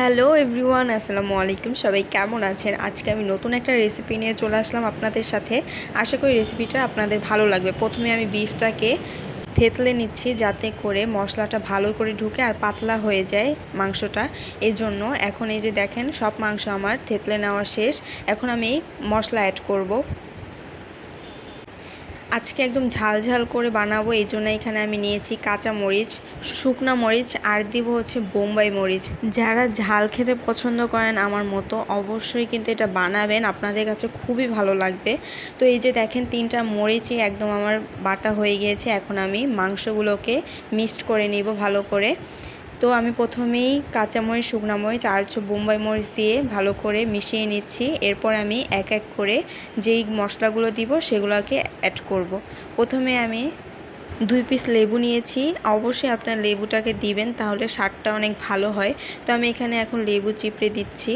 Hello everyone, আসসালামু আলাইকুম। সবাই কেমন আছেন? আজকে আমি নতুন একটা রেসিপি নিয়ে চলে আসলাম আপনাদের সাথে। আশা করি রেসিপিটা আপনাদের ভালো লাগবে। প্রথমে আমি বিফটাকে থেতলে নিচ্ছি যাতে করে মশলাটা ভালো করে ঢুকে আর পাতলা হয়ে যায় মাংসটা। এই জন্য এখন এই যে দেখেন, সব মাংস আমার থেতলে নেওয়া শেষ। এখন আমি মশলা অ্যাড করব। আজকে একদম ঝাল ঝাল করে বানাবো, এই জন্য এখানে আমি নিয়েছি কাঁচা মরিচ, শুকনা মরিচ, আর দিব হচ্ছে বোম্বাই মরিচ। যারা ঝাল খেতে পছন্দ করেন আমার মতো অবশ্যই কিন্তু এটা বানাবেন, আপনাদের কাছে খুবই ভালো লাগবে। তো এই যে দেখেন, তিনটা মরিচই একদম আমার বাটা হয়ে গিয়েছে, এখন আমি মাংসগুলোকে মিক্সড করে নিব ভালো করে। তো আমি প্রথমেই কাঁচামরিচ শুকনা মরিচ আর বোম্বাই মরিচ দিয়ে ভালো করে মিশিয়ে নিচ্ছি। এরপর আমি এক এক করে যেই মশলাগুলো দিব সেগুলোকে অ্যাড করব। প্রথমে আমি দুই পিস লেবু নিয়েছি। অবশ্যই আপনার লেবুটাকে দিবেন, তাহলে স্বাদটা অনেক ভালো হয়। তো আমি এখানে এখন লেবু চিপড়ে দিচ্ছি।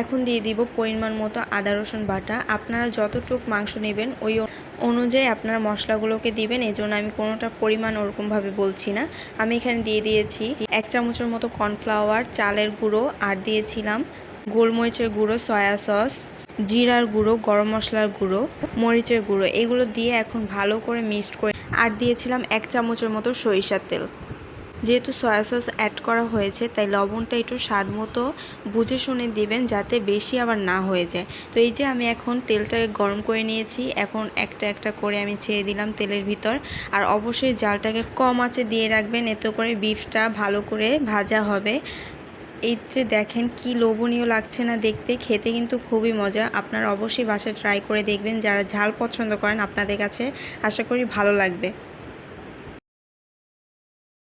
এখন দিয়ে দিব পরিমাণ মতো আদা, রসুন বাটা। আপনারা যতটুক মাংস নেবেন, ওই অনুযায়ী আপনারা মশলাগুলোকে দিবেন। এই জন্য আমি কোনোটা পরিমাণ ওরকমভাবে বলছি না। আমি এখানে দিয়ে দিয়েছি এক চামচের মতো কর্নফ্লাওয়ার, চালের গুঁড়ো, আর দিয়েছিলাম গোলমরিচের গুঁড়ো, সয়া সস, জিরার গুঁড়ো, গরম মশলার গুঁড়ো, মরিচের গুঁড়ো। এগুলো দিয়ে এখন ভালো করে মিক্সড করে আর দিয়েছিলাম এক চামচের মতো সরিষার তেল। যেহেতু সয়া সস অ্যাড করা হয়েছে, তাই লবণটা একটু স্বাদ মতো বুঝে শুনে দিবেন যাতে বেশি আবার না হয়ে যায়। তো এই যে আমি এখন তেলটাকে গরম করে নিয়েছি, এখন একটা একটা করে আমি ছেড়ে দিলাম তেলের ভিতর। আর অবশ্যই জালটাকে কম আঁচে দিয়ে রাখবেন, এতে করে বিফটা ভালো করে ভাজা হবে। এই যে দেখেন কি লোভনীয় লাগছে না দেখতে, খেতে কিন্তু খুবই মজা। আপনারা অবশ্যই বাসায় ট্রাই করে দেখবেন, যারা ঝাল পছন্দ করেন আপনাদের কাছে, আশা করি ভালো লাগবে।